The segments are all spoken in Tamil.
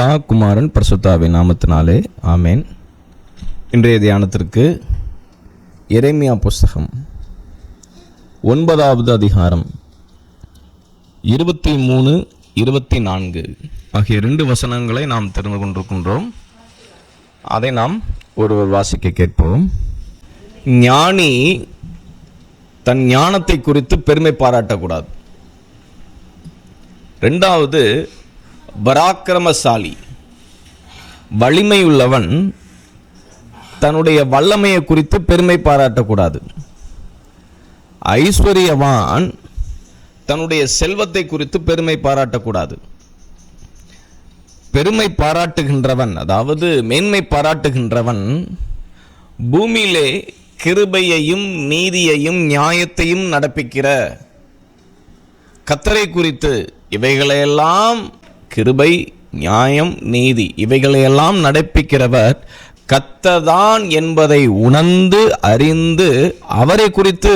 பிதா குமாரன் பிரசுத்தாவின் நாமத்தினாலே ஆமேன். இன்றைய தியானத்திற்கு எரேமியா புஸ்தகம் ஒன்பதாவது அதிகாரம் இருபத்தி மூணு இருபத்தி நான்கு ஆகிய ரெண்டு வசனங்களை நாம் தெரிந்து கொண்டிருக்கின்றோம். அதை நாம் ஒருவர் வாசிக்க கேட்போம். ஞானி தன் ஞானத்தை குறித்து பெருமை பாராட்டக்கூடாது. ரெண்டாவது பராக்கிரமசாலி. வலிமையுள்ளவன் தன்னுடைய வல்லமையை குறித்து பெருமை பாராட்டக்கூடாது. ஐஸ்வர்யவான் தன்னுடைய செல்வத்தை குறித்து பெருமை பாராட்டக்கூடாது. பெருமை பாராட்டுகின்றவன் அதாவது மேன்மை பாராட்டுகின்றவன் பூமியிலே கிருபையையும் நீதியையும் நியாயத்தையும் நடப்பிக்கிற கத்தரை குறித்து இவைகளையெல்லாம் கிருபை நியாயம் நீதி இவைகளையெல்லாம் நடப்பிக்கிறவர் கத்ததான் என்பதை உணர்ந்து அறிந்து அவரை குறித்து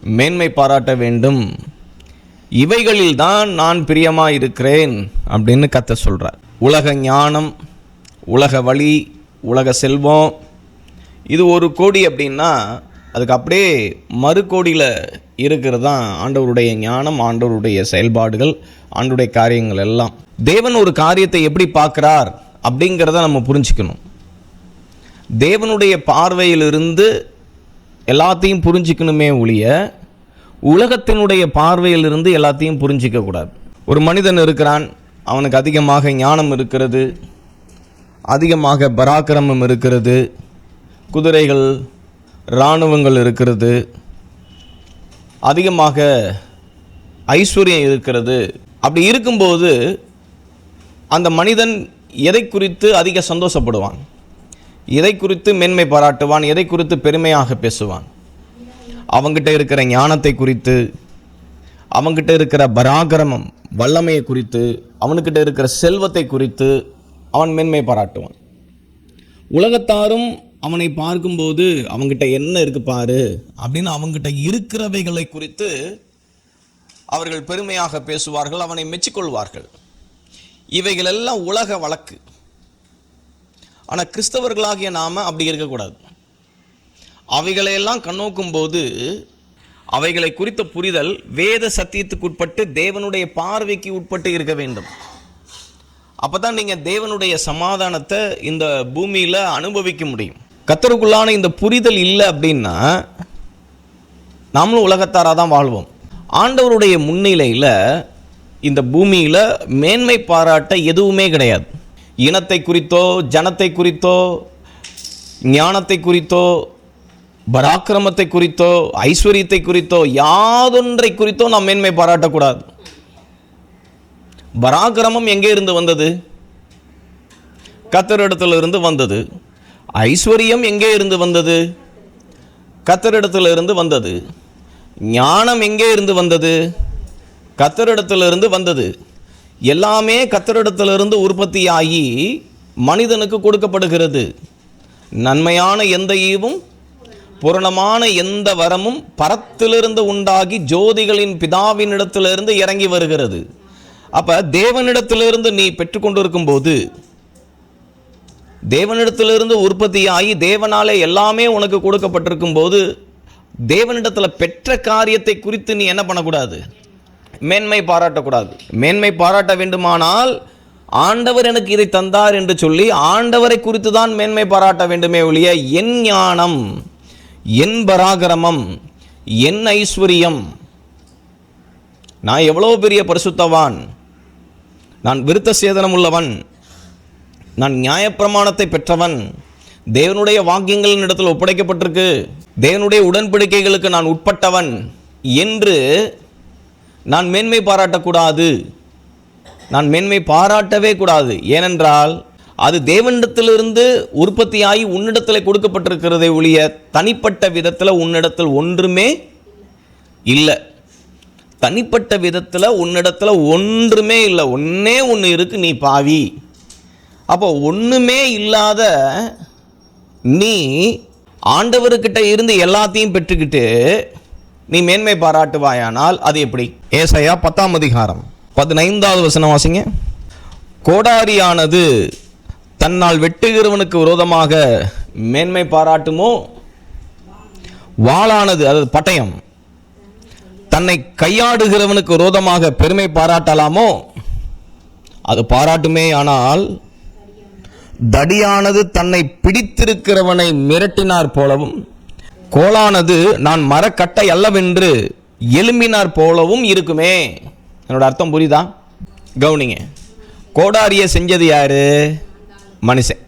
மேன்மை பாராட்ட வேண்டும். இவைகளில் தான் நான் பிரியமாக இருக்கிறேன் அப்படின்னு கத்த சொல்கிறார் உலக ஞானம் உலக வழி உலக செல்வம் இது ஒரு கோடி அப்படின்னா அதுக்கு அப்படியே மறுக்கோடியில் இருக்கிறது தான் ஆண்டவருடைய ஞானம் ஆண்டவருடைய செயல்பாடுகள் ஆண்டவருடைய காரியங்கள் எல்லாம். தேவன் ஒரு காரியத்தை எப்படி பார்க்குறார் அப்படிங்கிறத நம்ம புரிஞ்சுக்கணும். தேவனுடைய பார்வையிலிருந்து எல்லாத்தையும் புரிஞ்சுக்கணுமே ஒழிய உலகத்தினுடைய பார்வையிலிருந்து எல்லாத்தையும் புரிஞ்சிக்கக்கூடாது ஒரு மனிதன் இருக்கிறான் அவனுக்கு அதிகமாக ஞானம் இருக்கிறது அதிகமாக பராக்கிரமம் இருக்கிறது குதிரைகள் இராணுவங்கள் இருக்கிறது அதிகமாக ஐஸ்வர்யம் இருக்கிறது. அப்படி இருக்கும்போது அந்த மனிதன் எதை குறித்து அதிக சந்தோஷப்படுவான்? எதை குறித்து மேன்மை பாராட்டுவான்? எதை குறித்து பெருமையாக பேசுவான்? அவங்கிட்ட இருக்கிற ஞானத்தை குறித்து அவங்கிட்ட இருக்கிற பராக்கிரமம் வல்லமையை குறித்து அவனுக்கிட்ட இருக்கிற செல்வத்தை குறித்து அவன் மேன்மை பாராட்டுவான். உலகத்தாரும் அவனை பார்க்கும்போது அவங்கிட்ட என்ன இருக்கு பாரு? அப்படின்னு அவங்கிட்ட இருக்கிறவைகளை குறித்து அவர்கள் பெருமையாக பேசுவார்கள் அவனை மெச்சிக்கொள்வார்கள். இவைகள் எல்லாம் உலக வழக்கு. ஆனால் கிறிஸ்தவர்களாகிய நாம அப்படி இருக்கக்கூடாது. அவைகளையெல்லாம் கண்ணோக்கும் போது அவைகளை குறித்த புரிதல் வேத சத்தியத்துக்கு உட்பட்டு தேவனுடைய பார்வைக்கு உட்பட்டு இருக்க வேண்டும். அப்போ தான் நீங்கள் தேவனுடைய சமாதானத்தை இந்த பூமியில் அனுபவிக்க முடியும். கத்தருக்குள்ளான இந்த புரிதல் இல்லை அப்படின்னா நாமளும் உலகத்தாராக தான் வாழ்வோம். ஆண்டவருடைய முன்னிலையில் இந்த பூமியில் மேன்மை பாராட்ட எதுவுமே கிடையாது. இனத்தை குறித்தோ ஜனத்தை குறித்தோ ஞானத்தை குறித்தோ பராக்கிரமத்தை குறித்தோ ஐஸ்வர்யத்தை குறித்தோ யாதொன்றை குறித்தோ நாம் மேன்மை பாராட்டக்கூடாது. பராக்கிரமம் எங்கே இருந்து வந்தது? கத்தரிடத்திலிருந்து வந்தது. ஐஸ்வர்யம் எங்கே இருந்து வந்தது? கத்தரிடத்துல இருந்து வந்தது. ஞானம் எங்கே இருந்து வந்தது? கத்தரிடத்துல இருந்து வந்தது. எல்லாமே கத்தரிடத்திலிருந்து உற்பத்தியாகி மனிதனுக்கு கொடுக்கப்படுகிறது. நன்மையான எந்த ஈவும் பூரணமான எந்த வரமும் பரத்திலிருந்து உண்டாகி ஜோதிகளின் பிதாவினிடத்திலிருந்து இறங்கி வருகிறது. அப்போ தேவனிடத்திலிருந்து நீ பெற்றுக்கொண்டிருக்கும் போது தேவனிடத்திலிருந்து உற்பத்தியாகி தேவனாலே எல்லாமே உனக்கு கொடுக்கப்பட்டிருக்கும் போது தேவனிடத்தில் பெற்ற காரியத்தை குறித்து நீ என்ன பண்ணக்கூடாது? மேன்மை பாராட்டக்கூடாது. மேன்மை பாராட்ட வேண்டுமானால் ஆண்டவர் எனக்கு இதை தந்தார் என்று சொல்லி ஆண்டவரை குறித்து தான் மேன்மை பாராட்ட வேண்டுமே ஒழிய என் ஞானம் என் பராக்கிரமம் என் ஐஸ்வர்யம் நான் எவ்வளோ பெரிய பரிசுத்தவான் நான் விருத்த சேதனம் உள்ளவன் நான் நியாயப்பிரமாணத்தை பெற்றவன். தேவனுடைய வாக்கியங்களின் இடத்தில் ஒப்படைக்கப்பட்டிருக்கு. தேவனுடைய உடன்படிக்கைகளுக்கு நான் உட்பட்டவன் என்று நான் மேன்மை பாராட்டக்கூடாது. நான் மேன்மை பாராட்டவே கூடாது. ஏனென்றால் அது தேவனிடத்திலிருந்து உற்பத்தியாகி உன்னிடத்தில் கொடுக்கப்பட்டிருக்கிறதை ஒழிய தனிப்பட்ட விதத்தில் உன்னிடத்தில் ஒன்றுமே இல்லை. தனிப்பட்ட விதத்தில் உன்னிடத்தில் ஒன்றுமே இல்லை. ஒன்றே ஒன்று இருக்கு நீ பாவி. அப்போ ஒன்றுமே இல்லாத நீ ஆண்டவர்கிட்ட இருந்து எல்லாத்தையும் பெற்றுக்கிட்டு நீ மேன்மை பாராட்டுவாயானால் அது எப்படி? ஏசையா பத்தாம் அதிகாரம் பதினைந்தாவது வசனம் வாசிங்க. கோடாரியானது தன்னால் வெட்டுகிறவனுக்கு விரோதமாக மேன்மை பாராட்டுமோ? வாளானது அது பட்டயம். தன்னை கையாடுகிறவனுக்கு விரோதமாக பெருமை பாராட்டலாமோ? அது பாராட்டுமே ஆனால் தடியானது தன்னை பிடித்திருக்கிறவனை மிரட்டினார் போலவும் கோலானது நான் மரக்கட்டை அல்லவென்று எலும்பினார் போலவும் இருக்குமே. என்னோட அர்த்தம் புரியுதா? கவுனிங்க. கோடாரியை செஞ்சது யாரு? மனுஷன்.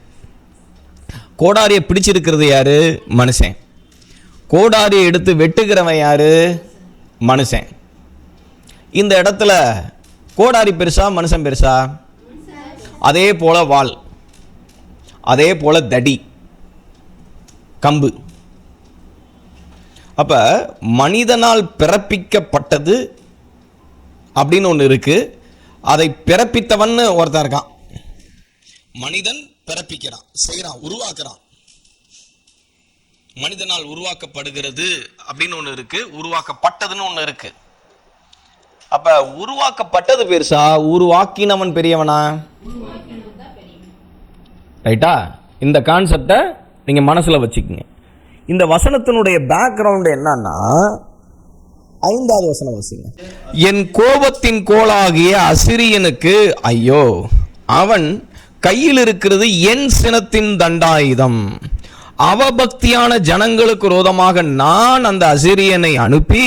கோடாரியை பிடிச்சிருக்கிறது யாரு? மனுஷன். கோடாரியை எடுத்து வெட்டுகிறவன் யாரு? மனுஷன். இந்த இடத்துல கோடாரி பெருசா மனுஷன் பெருசா? அதே போல வாள் அதே போல தடி கம்பு. அப்ப மனிதனால் பிறப்பிக்கப்பட்டது அப்படின்னு ஒன்று இருக்குது அதை பிறப்பித்தவன் ஒருத்தன் இருக்கான். மனிதன் பிறப்பிக்கிறான் செய்கிறான் உருவாக்குறான். மனிதனால் உருவாக்கப்படுகிறது அப்படின்னு ஒன்று இருக்கு உருவாக்கப்பட்டதுன்னு ஒன்று இருக்கு. அப்ப உருவாக்கப்பட்டது பெருசா உருவாக்கினவன் பெரியவனா? ரைட்டா இந்த கான்செப்டை நீங்கள் மனசில் வச்சுக்கோங்க. இந்த வசனத்தினுடைய பேக்ரவுண்டு என்னன்னா ஐந்தாவது வசனம் வசிங்க. என் கோபத்தின் கோலாகிய அசிரியனுக்கு ஐயோ அவன் கையில் இருக்கிறது என் சினத்தின் தண்டாயுதம். அவபக்தியான ஜனங்களுக்கு ரோதமாக நான் அந்த அசிரியனை அனுப்பி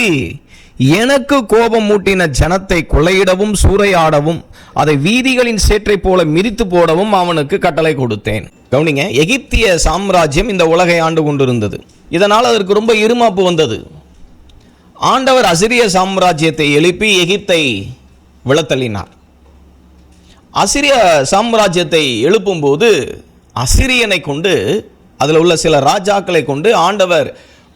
எனக்கு கோபம் மூட்டின ஜனத்தை கொள்ளையிடவும் சூறையாடவும் அதை வீதிகளின் சேற்றை போல மிதித்து போடவும் அவனுக்கு கட்டளை கொடுத்தேன். கவனிங்க எகிப்திய சாம்ராஜ்யம் இந்த உலகை ஆண்டு கொண்டிருந்தது. இதனால் அதற்கு ரொம்ப இருமாப்பு வந்தது. ஆண்டவர் அசிரிய சாம்ராஜ்யத்தை எழுப்பி எகிப்தை விழத்தள்ளினார் அசிரிய சாம்ராஜ்யத்தை எழுப்பும்போது அசிரியனை கொண்டு அதில் உள்ள சில ராஜாக்களை கொண்டு ஆண்டவர்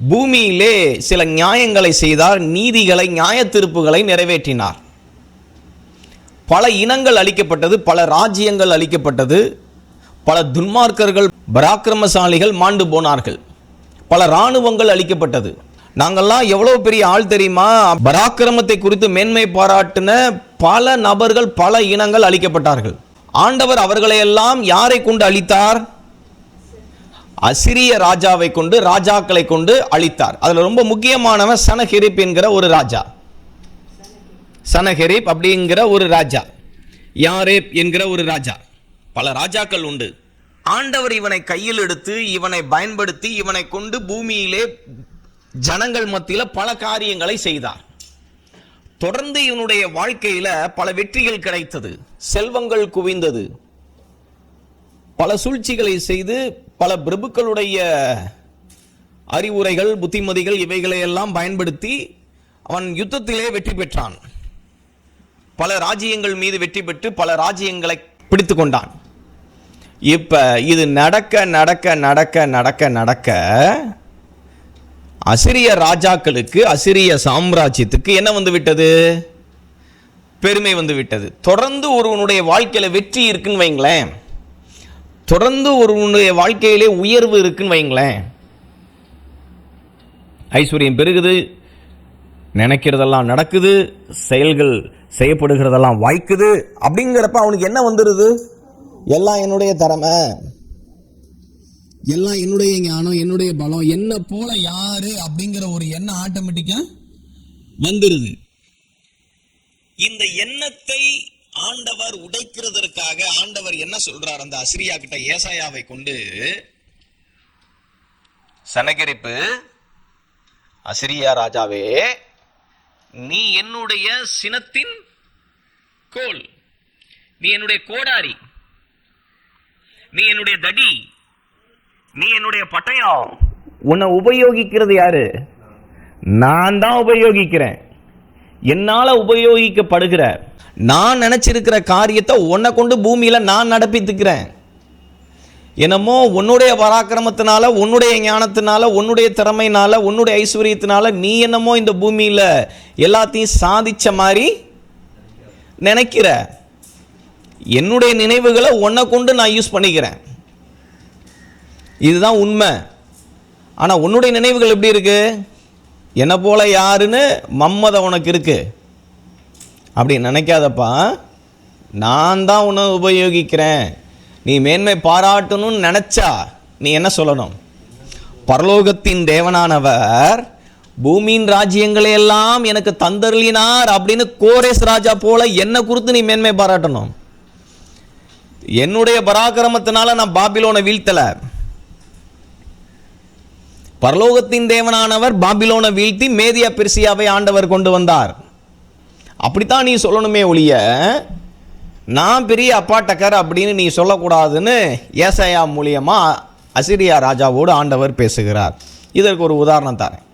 பூமியிலே சில நியாயங்களை செய்தார் நீதிகளை நியாய நிறைவேற்றினார். பல இனங்கள் அளிக்கப்பட்டது பல ராஜ்யங்கள் அளிக்கப்பட்டது பல துன்மார்க்கர்கள் பராக்கிரமசாலிகள் மாண்டு போனார்கள். பல இராணுவங்கள் அளிக்கப்பட்டது நாங்கள்லாம் எவ்வளவு பெரிய ஆள் தெரியுமா? பராக்கிரமத்தை குறித்து மேன்மை பாராட்டின பல நபர்கள் பல இனங்கள் அளிக்கப்பட்டார்கள் ஆண்டவர் அவர்களையெல்லாம் யாரை கொண்டு அளித்தார் அசிரிய ராஜாவை கொண்டு ராஜாக்களை கொண்டு அழித்தார். அதில் ரொம்ப முக்கியமானவன் சனஹெரிப் என்கிற ஒரு ராஜா. சனஹெரிப் அப்படிங்கிற ஒரு ராஜா. யாரேப் என்கிற ஒரு ராஜா. பல ராஜாக்கள் உண்டு. ஆண்டவர் இவனை கையில் எடுத்து இவனை பயன்படுத்தி இவனை கொண்டு பூமியிலே ஜனங்கள் மத்தியில் பல காரியங்களை செய்தார். தொடர்ந்து இவனுடைய வாழ்க்கையில் பல வெற்றிகள் கிடைத்தது. செல்வங்கள் குவிந்தது. பல சூழ்ச்சிகளை செய்து பல பிரபுக்களுடைய அறிவுரைகள் புத்திமதிகள் இவைகளை எல்லாம் பயன்படுத்தி அவன் யுத்தத்திலே வெற்றி பெற்றான். பல ராஜ்யங்கள் மீது வெற்றி பெற்று பல ராஜ்யங்களை பிடித்து கொண்டான். இப்போ இது நடக்க நடக்க நடக்க நடக்க நடக்க அசிரிய ராஜாக்களுக்கு அசிரிய சாம்ராஜ்யத்துக்கு என்ன வந்து விட்டது? பெருமை வந்து விட்டது. தொடர்ந்து ஒருவனுடைய வாழ்க்கையில் வெற்றி இருக்குன்னு வைங்களேன். தொடர்ந்து ஒருவனுடைய வாழ்க்கையிலே உயர்வு இருக்குன்னு வைங்களேன் ஐஸ்வர்யம் பெருகுது நினைக்கிறதெல்லாம் நடக்குது செயல்கள் செய்யப்படுகிறதெல்லாம் வாய்க்குது அப்படிங்கிறப்ப அவனுக்கு என்ன வந்துடுது எல்லாம் என்னுடைய திறமை. எல்லாம் என்னுடைய ஞானம் என்னுடைய பலம் என்ன போல யாரு அப்படிங்கிற ஒரு எண்ணம் ஆட்டோமேட்டிக்கா வந்துடுது இந்த எண்ணத்தை ஆண்டவர் உடைக்கிறதற்காக ஆண்டவர் என்ன சொல்றார்? அந்த அசிரியா கிட்ட ஏசாயாவை கொண்டு சனகரிப்பு அசிரியா ராஜாவே நீ என்னுடைய சினத்தின் கோல் நீ என்னுடைய கோடாரி நீ என்னுடைய தடி நீ என்னுடைய பட்டயம். உன்னை உபயோகிக்கிறது யாரு? நான் தான் உபயோகிக்கிறேன். என்னால் உபயோகிக்கப்படுகிற நான் நினச்சிருக்கிற காரியத்தை உன்னை கொண்டு பூமியில் நான் நடப்பித்துக்கிறேன். என்னமோ உன்னுடைய பராக்கிரமத்தினால உன்னுடைய ஞானத்தினால உன்னுடைய திறமையினால உன்னுடைய ஐஸ்வர்யத்தினால நீ என்னமோ இந்த பூமியில் எல்லாத்தையும் சாதிச்ச மாதிரி நினைக்கிற. என்னுடைய நினைவுகளை உன்னை கொண்டு நான் யூஸ் பண்ணிக்கிறேன். இதுதான் உண்மை. ஆனால் உன்னுடைய நினைவுகள் எப்படி இருக்குது என்னை போல யாருன்னு மம்மதம் உனக்கு இருக்குது அப்படி நினைக்காதப்பா. நான் தான் உன்னை உபயோகிக்கிறேன். நீ மேன்மை பாராட்டணும்னு நினச்சா நீ என்ன சொல்லணும்? பரலோகத்தின் தேவனானவர் பூமியின் ராஜ்யங்களை எல்லாம் எனக்கு தந்தருளினார் அப்படின்னு கோரேஸ் ராஜா போல என்னை குறித்து நீ மேன்மை பாராட்டணும். என்னுடைய பராக்கிரமத்தினால நான் பாபிலோனை வீழ்த்தலை. பரலோகத்தின் தேவனானவர் பாபிலோனை வீழ்த்தி மேதியா பெர்சியாவை ஆண்டவர் கொண்டு வந்தார். அப்படித்தான் நீ சொல்லணுமே ஒழிய நான் பெரிய அப்பாட்டக்கர் அப்படின்னு நீ சொல்லக்கூடாதுன்னு ஏசையா மூலியமாக அசிரியா ராஜாவோடு ஆண்டவர் பேசுகிறார். இதற்கு ஒரு உதாரணம் தரேன்.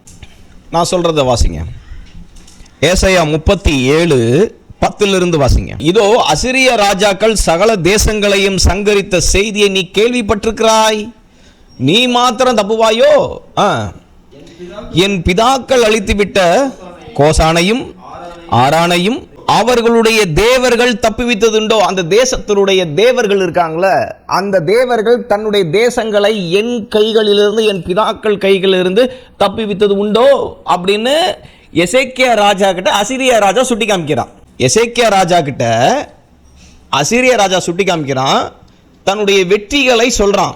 நான் சொல்கிறத வாசிங்க. ஏசையா முப்பத்தி ஏழு பத்திலிருந்து வாசிங்க. இதோ அசிரிய ராஜாக்கள் சகல தேசங்களையும் சங்கரித்த செய்தியை நீ கேள்விப்பட்டிருக்கிறாய்? நீ மாத்திரம் தப்புவாயோ? ஆ. என் பிதாக்கள் அழித்துவிட்ட கோசானையும் ஆரானையும் அவர்களுடைய தேவர்கள் தப்புவித்ததுண்டோ? அந்த தேசத்தினுடைய தேவர்கள் இருக்காங்களே அந்த தேவர்கள் தன்னுடைய தேசங்களை என் கைகளிலிருந்து என் பிதாக்கள் கைகளிலிருந்து தப்புவித்தது உண்டோ? அப்படின்னு எசேக்கியா ராஜா கிட்ட அசிரியா ராஜா சுட்டி காமிக்கிறான். எசேக்கியா ராஜா கிட்ட அசிரிய ராஜா சுட்டி காமிக்கிறான். தன்னுடைய வெற்றிகளை சொல்றான்.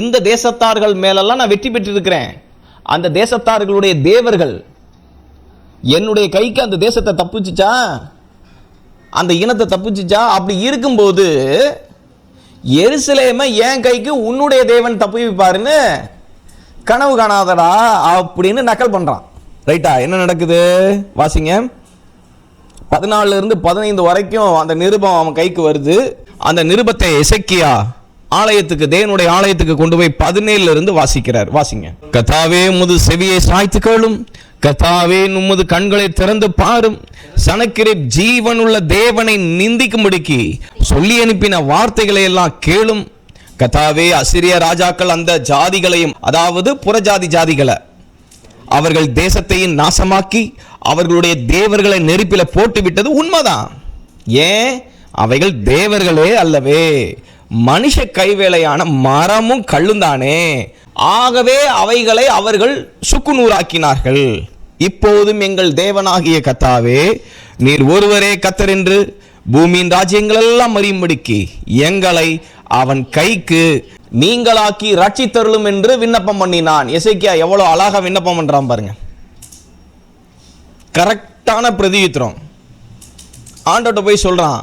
இந்த தேசத்தார்கள் மேலெல்லாம் நான் வெற்றி பெற்றிருக்கிறேன். அந்த தேசத்தார்களுடைய தேவர்கள் என்னுடைய கைக்கு அந்த தேசத்தை தப்பிச்சிச்சா? அந்த இனத்தை தப்பிச்சிச்சா? அப்படி இருக்கும்போது எருசலேமை என் கைக்கு உன்னுடைய தேவன் தப்பி வைப்பாருன்னு கனவு காணாதடா அப்படின்னு நக்கல் பண்றான். ரைட்டா என்ன நடக்குது? வாசிங்க. பதினாலுல இருந்து பதினைந்து வரைக்கும் அந்த நிருபம் அவன் கைக்கு வருது. அந்த நிருபத்தை இசைக்கியா ஆலயத்துக்கு தேவனுடைய ஆலயத்துக்கு கொண்டு போய் பதினேழுல இருந்து வாசிக்கிறார். வாசிங்க. கதாவே முது செவியை சாய்த்து கேளும். கதாவே உமது கண்களை திறந்து பாரும். சனக்கிரே ஜீவனுள்ள தேவனை நிந்திக்கும்படிக்கு சொல்லி அனுப்பின வார்த்தைகளை எல்லாம் கேளும். கதாவே அசிரிய ராஜாக்கள் அந்த ஜாதிகளையும் அதாவது புறஜாதி ஜாதிகளை அவர்கள் தேசத்தையும் நாசமாக்கி அவர்களுடைய தேவர்களை நெருப்பில போட்டு விட்டது உண்மைதான். ஏன்? அவைகள் தேவர்களே அல்லவே. மனுஷ கைவேலையான மரமும் கல்லுந்தானே? ஆகவே அவைகளை அவர்கள் சுக்குநூறாக்கினார்கள். இப்போதும் எங்கள் தேவனாகிய கத்தாவே நீர் ஒருவரே கத்தர் என்று பூமியின் ராஜ்யங்களெல்லாம் அறியும்படிக்கு எங்களை அவன் கைக்கு நீங்களாக்கி ரட்சித்தருளும் என்று விண்ணப்பம் பண்ணினான். இசைக்கியா எவ்வளோ அழகாக விண்ணப்பம் பண்றான் பாருங்க. கரெக்டான பிரதியுத்திரம். ஆண்டோட்ட போய் சொல்றான்.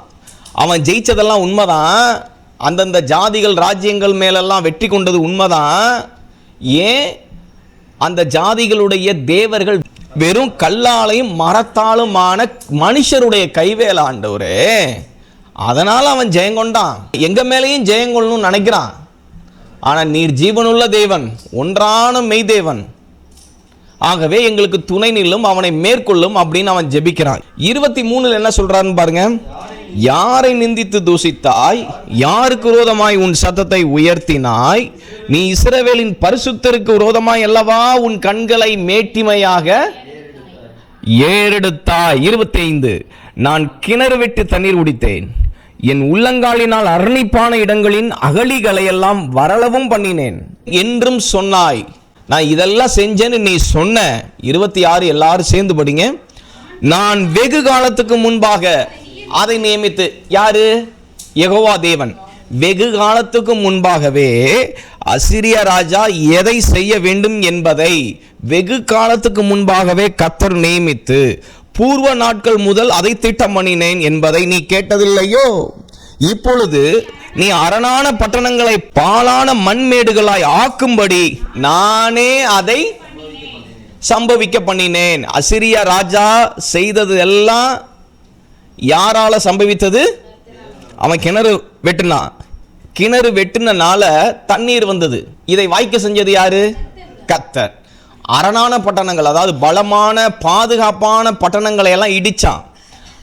அவன் ஜெயிச்சதெல்லாம் உண்மைதான். அந்தந்த ஜாதிகள் ராஜ்யங்கள் மேலெல்லாம் வெற்றி கொண்டது உண்மைதான். ஏன்? அந்த ஜாதிகளுடைய தேவர்கள் வெறும் கல்லாலையும் மரத்தாலுமான மனுஷருடைய கைவேல ஆண்டவரே. அவன் ஜெயங்கொண்டான் எங்கள் மேலேயும் ஜெயங்கொள்ளணும்னு நினைக்கிறான். ஆனால் நீர் ஜீவனுள்ள தேவன் ஒன்றான மெய்தேவன். ஆகவே எங்களுக்கு துணை நில்லும் அவனை மேற்கொள்ளும் அப்படின்னு அவன் ஜெபிக்கிறான். இருபத்தி மூணுல என்ன சொல்றான்னு பாருங்க. யாரை நிந்தித்து தூசித்தாய்? யாருக்கு விரோதமாய் உன் சத்தத்தை உயர்த்தினாய்? நீ இஸ்ரவேலின் பரிசுத்தருக்கு விரோதமாய் அல்லவா உன் கண்களை மேட்டிமையாக ஏறெடுத்தாய்? இருபத்தி ஐந்து நான் கிணறு வெட்டு தண்ணீர் குடித்தேன். என் உள்ளங்காலினால் அரணிப்பான இடங்களின் அகலிகளை எல்லாம் வரளவும் பண்ணினேன். என்றும் சொன்னாய். நான் இதெல்லாம் செஞ்சேன்னு நீ சொன்ன. இருபத்தி ஆறு எல்லாரும் சேர்ந்து படிங்க. நான் வெகு காலத்துக்கு முன்பாக அதை நியமித்து யாரு? யகோவா தேவன். வெகு காலத்துக்கு முன்பாகவே அசிரிய ராஜா எதை செய்ய வேண்டும் என்பதை வெகு காலத்துக்கு முன்பாகவே கத்தர் நியமித்து பூர்வ நாட்கள் முதல் அதை திட்டம் பண்ணினேன் என்பதை நீ கேட்டதில்லையோ? இப்பொழுது நீ அரணான பட்டணங்களை பாலான மண்மேடுகளாய் ஆக்கும்படி நானே அதை சம்பவிக்க பண்ணினேன். அசிரிய ராஜா செய்தது எல்லாம் யாரால சம்பவித்தது? அவன் கிணறு வெட்டினான். கிணறு வெட்டினால தண்ணீர் வந்தது. இதை வாய்க்க செஞ்சது யாரு? கத்தர் அரணான பட்டணங்கள் அதாவது பலமான பாதுகாப்பான பட்டணங்களை எல்லாம் இடித்தான்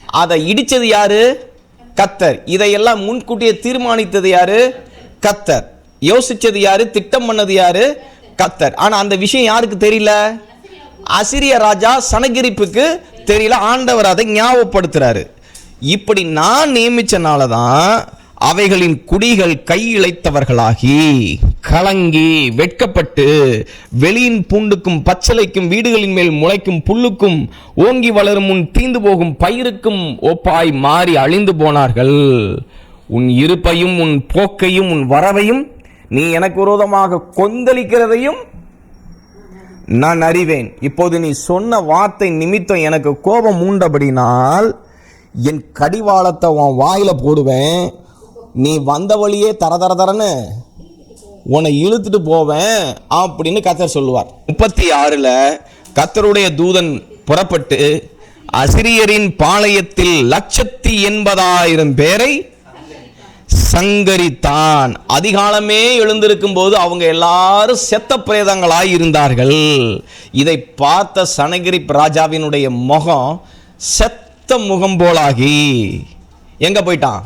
அதை இடித்தது யாரு? கத்தர் இதையெல்லாம் முன்கூட்டியே தீர்மானித்தது யாரு? கத்தர் யோசிச்சது யாரு? திட்டம் பண்ணது யாரு? கத்தர் ஆனால் அந்த விஷயம் யாருக்கு தெரியல? அசிரிய ராஜா சனகிரிப்புக்கு தெரியல. ஆண்டவர் அதை ஞாபகப்படுத்துறாரு. இப்படி நான் நியமிச்சனால தான் அவைகளின் குடிகள் கையிழைத்தவர்களாகி கலங்கி வெட்கப்பட்டு வெளியின் பூண்டுக்கும் பச்சலைக்கும் வீடுகளின் மேல் முளைக்கும் புல்லுக்கும் ஓங்கி வளரும் முன் தீந்து போகும் பயிருக்கும் ஒப்பாய் மாறி அழிந்து போனார்கள். உன் இருப்பையும் உன் போக்கையும் உன் வரவையும் நீ எனக்கு விரோதமாக கொந்தளிக்கிறதையும் நான் அறிவேன். இப்போது நீ சொன்ன வார்த்தை நிமித்தம் எனக்கு கோபம் மூண்டபடினால் என் கடிவாளத்தை உன் வாயில் போடுவேன். நீ வந்த வழியே தர தர தரன்னு உன்னை இழுத்துட்டு போவேன் அப்படின்னு கத்தர் சொல்லுவார். முப்பத்தி ஆறில் கத்தருடைய தூதன் புறப்பட்டு அசிரியரின் பாளையத்தில் லட்சத்தி எண்பதாயிரம் பேரை சங்கரித்தான். அதிகாலமே எழுந்திருக்கும் போது அவங்க எல்லாரும் செத்த பிரேதங்களாய் இருந்தார்கள். இதை பார்த்த சனகிரி ராஜாவினுடைய முகம் செத்த முகம் போலாகி. எங்கே போயிட்டான்?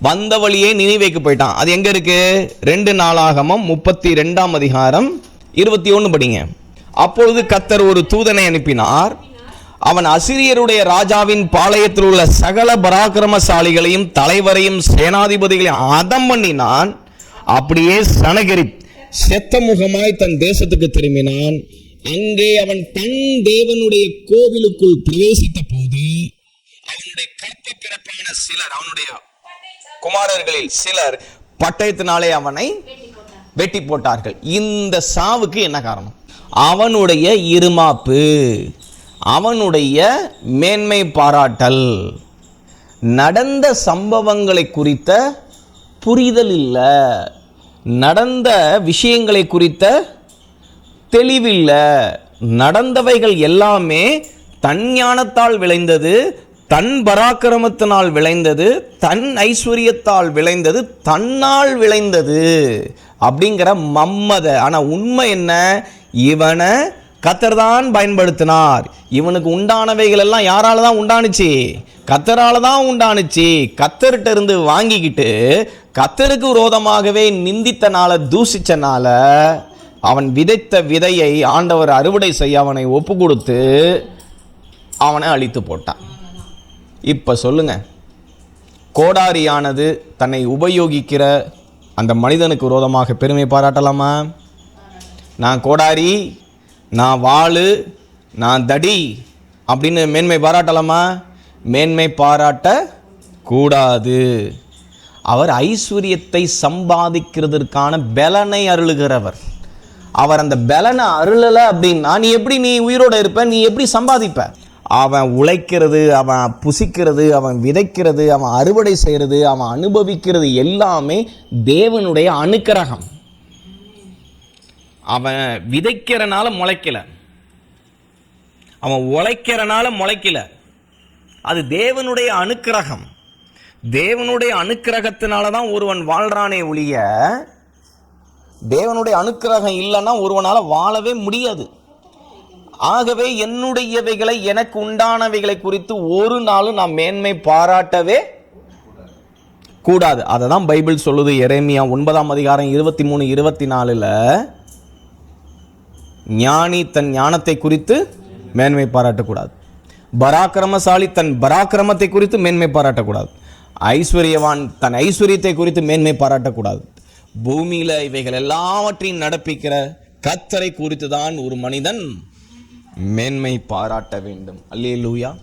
வந்த வழியே நினைவைக்கு போயிட்டான். அது எங்கே இருக்கு? ரெண்டு நாளாகமம் முப்பத்தி ரெண்டாம் அதிகாரம் இருபத்தி ஒன்று படிங்க. அப்பொழுது கத்தர் ஒரு தூதனை அனுப்பினார். அவன் அசிரியருடைய ராஜாவின் பாளையத்தில் உள்ள சகல பராக்கிரமசாலிகளையும் தலைவரையும் சேனாதிபதிகளையும் அதம் பண்ணினான். அப்படியே சனகரி செத்த முகமாய் தன் தேசத்துக்கு திரும்பினான். அங்கே அவன் தன் தேவனுடைய கோவிலுக்குள் பிரவேசித்த போது அவனுடைய பிறப்பான சிலர் அவனுடைய குமாரர்களில் சிலர் பட்டயத்தினாலே அவனை வெட்டி போட்டார்கள். இந்த சாவுக்கு என்ன காரணம்? அவனுடைய இருமாப்பு அவனுடைய மேன்மை பாராட்டல். நடந்த சம்பவங்களை குறித்த புரிதல் இல்லை. நடந்த விஷயங்களை குறித்த தெளிவில்லை. நடந்தவைகள் எல்லாமே தன் ஞானத்தால் விளைந்தது தன் பராக்கிரமத்தினால் விளைந்தது தன் ஐஸ்வர்யத்தால் விளைந்தது தன்னால் விளைந்தது அப்படிங்கிற மம்மத. ஆனால் உண்மை என்ன? இவனை கத்தர் தான் பயன்படுத்தினார். இவனுக்கு உண்டானவைகள் எல்லாம் யாரால தான் உண்டானுச்சு? கத்தரால தான் உண்டானுச்சு. கத்தர்கிட்ட இருந்து வாங்கிக்கிட்டு கத்தருக்கு விரோதமாகவே நிந்தித்தனால தூசிச்சனால அவன் விதைத்த விதையை ஆண்டவர் அறுவடை செய்ய அவனை ஒப்பு கொடுத்து அவனை அழித்து போட்டான். இப்போ சொல்லுங்க. கோடாரியானது தன்னை உபயோகிக்கிற அந்த மனிதனுக்கு விரோதமாக பெருமை பாராட்டலாமா? நான் கோடாரி நான் வாளு நான் தடி அப்படின்னு மேன்மை பாராட்டலாமா? மேன்மை பாராட்ட கூடாது. அவர் ஐஸ்வர்யத்தை சம்பாதிக்கிறதற்கான பலனை அருளுகிறவர். அவர் அந்த பலனை அருளலை அப்படின்னா நீ எப்படி நீ உயிரோடு இருப்ப நீ எப்படி சம்பாதிப்ப? அவன் உழைக்கிறது அவன் புசிக்கிறது அவன் விதைக்கிறது அவன் அறுவடை செய்கிறது அவன் அனுபவிக்கிறது எல்லாமே தேவனுடைய அனுக்கிரகம். அவன் விதைக்கிறனால முளைக்கல. அவன் உழைக்கிறனால முளைக்கல. அது தேவனுடைய அனுக்கிரகம். தேவனுடைய அனுக்கிரகத்தினால தான் ஒருவன் வாழ்கிறானே ஒழிய தேவனுடைய அனுக்கிரகம் இல்லைன்னா ஒருவனால் வாழவே முடியாது. ஆகவே என்னுடையவைகளை எனக்கு உண்டானவைகளை குறித்து ஒரு நாளும் நான் மேன்மை பாராட்டவே கூடாது. அதை தான் பைபிள் சொல்லுது எரேமியா ஒன்பதாம் அதிகாரம் இருபத்தி மூணு இருபத்தி நாலில் ஞானி தன் ஞானத்தை குறித்து மேன்மை பாராட்டக்கூடாது. பராக்கிரமசாலி தன் பராக்கிரமத்தை குறித்து மேன்மை பாராட்டக்கூடாது. ஐஸ்வர்யவான் தன் ஐஸ்வர்யத்தை குறித்து மேன்மை பாராட்டக்கூடாது. பூமியில் இவைகள் எல்லாவற்றையும் நடப்பிக்கிற கத்தரை குறித்து தான் ஒரு மனிதன் மேன்மை பாராட்ட வேண்டும். அல்லேலூயா.